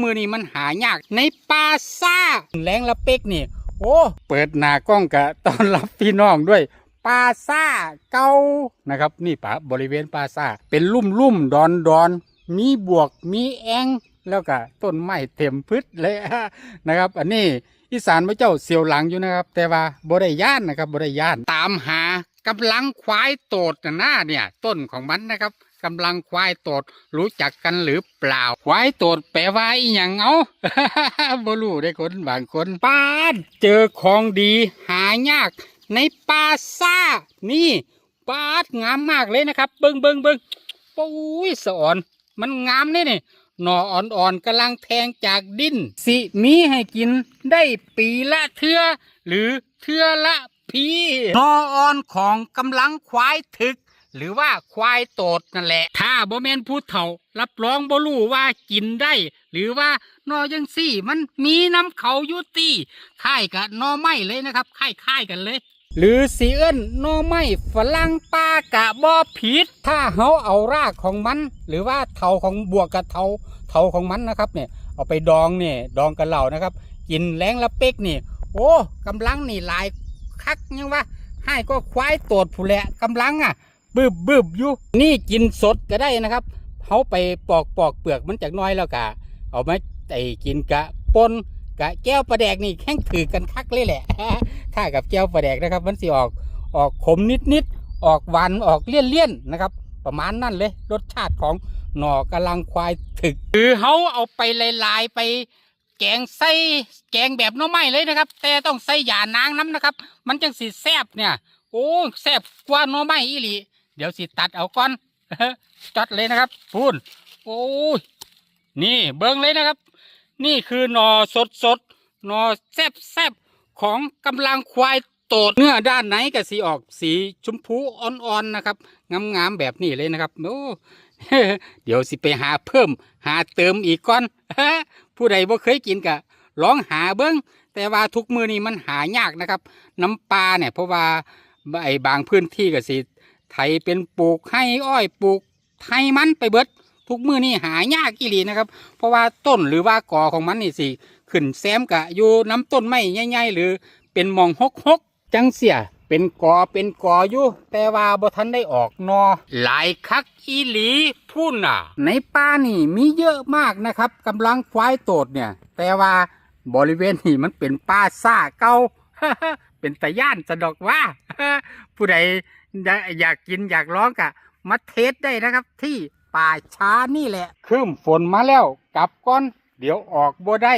มือนี่มันหายากในป่าซ่าแรงละเป็กนี่ โอ้ เปิดหน้ากล้องกะต้อนรับพี่น้องด้วยป่าซ่าเก่านะครับ นี่ป่าบริเวณป่าซ่าเป็นลุ่มลุ่มดอนดอนมีบวกมีแองแล้วก็ต้นไม้เต็มพืชเลยนะครับ อันนี้อีสานพระเจ้าเสียวหลังอยู่นะครับ แต่ว่าบริย่านนะครับบริย่านตามหากำลังควายโตดหน้าเนี่ย ต้นของมันนะครับ กำลังควายตดรู้จักกันหรือเปล่า ควายตดแปลว่าอีหยังเอาบ่รู้ได้คนบางคนป้าเจอของดีหายาก ในป่าซ่า นี่ปางามมากเลยนะครับ เบิงเบิงเบิงปุ้ยสอ่อน มันงามนี่นี่หน่ออ่อนๆกำลังแทงจากดิน สิมีให้กินได้ปีละเทือหรือเทือละพีหน่ออ่อนของกำลังควายถึก หรือว่าควายโตดนั่นแหละ ถ้าบ่แมนผู้เฒ่า รับรองบ่รู้ว่ากินได้ หรือว่านอยังสี่ มันมีน้ำเขาอยุตีค่ายกับนอไม้เลยนะครับค่ายค่ายกันเลย หรือสีเอิ้นนอไม้ฝรั่งปากะบ่ผิด ถ้าเฮาเอารากของมัน หรือว่าเถาของบวกกับเถาเถาของมันนะครับเนี่ยเอาไปดองเนี่ยดองกับเหล่านะครับ กินแรงละเป๊กนี่ โอ้กำลังนี่หลายคักยังว่าให้ก็ควายโตดผู้แหละกำลังอะ บึบบึบอยู่นี่กินสดก็ได้นะครับเขาไปปอกปอกเปลือกมันจากน้อยแล้วกะเอามาไอ้กินกะปนกะแก้วปลาแดกนี่แข่งถือกันคักเลยแหละถ้ากับแก้วปลาแดกนะครับ มันสิออกออกขมนิดนิดๆออกหวานออกเลี่ยนเลี่ยนๆนะครับ ประมาณนั่นเลย รสชาติของหน่อกำลังควายถึกหรือเขาเอาไปลายๆไปแกงใส่แกงแบบน้อไม้เลยนะครับ แต่ต้องใส่หยานางน้ำนะครับ มันจังสิแซบเนี่ย โอ้แซบกว่าน้อไม้อีหลี เดี๋ยวสิตัดเอาก่อนจัดเลยนะครับพูนโอ้ยนี่เบิ้งเลยนะครับ นี่คือหนอสดสดหนอแซบแซบของกำลังควายโตดเนื้อด้านไหนก็สีออกสีชมพูอ่อนๆนะครับงามๆแบบนี้เลยนะครับโอ้เดี๋ยวสิไปหาเพิ่ม หาเติมอีกก่อนผู้ใดบ่เคยกินก็ลองหาเบิ้งแต่ว่าทุกมือนี้มันหายากนะครับ น้ำปลาเนี่ยเพราะว่าไอ้บางพื้นที่ก็สิ ไถเป็นปลูกให้อ้อยปลูกไทยมันไปเบิด ทุกมือนี่หายากอีหลีนะครับ เพราะว่าต้นหรือว่ากอของมันนี่สิขึ้นแซมกะอยู่น้ำต้นไม้ใหญ่ๆหรือเป็นมองหกหกจังเสียเป็นกอเป็นกออยู่ แต่ว่าบ่ทันได้ออกนอ หลายคักอีหลีพุ่นน่ะ ในป่านี่มีเยอะมากนะครับกำลังควายโตดเนี่ย แต่ว่าบริเวณนี่มันเป็นป่าซ่าเก่า เป็นตะย่านสะดอกว่า ผู้ใดอยากกินอยากร้องกะมาเทสได้นะครับ ที่ป่าช้านี่แหละคืมฝนมาแล้ว กลับก่อน เดี๋ยวออกบ่ได้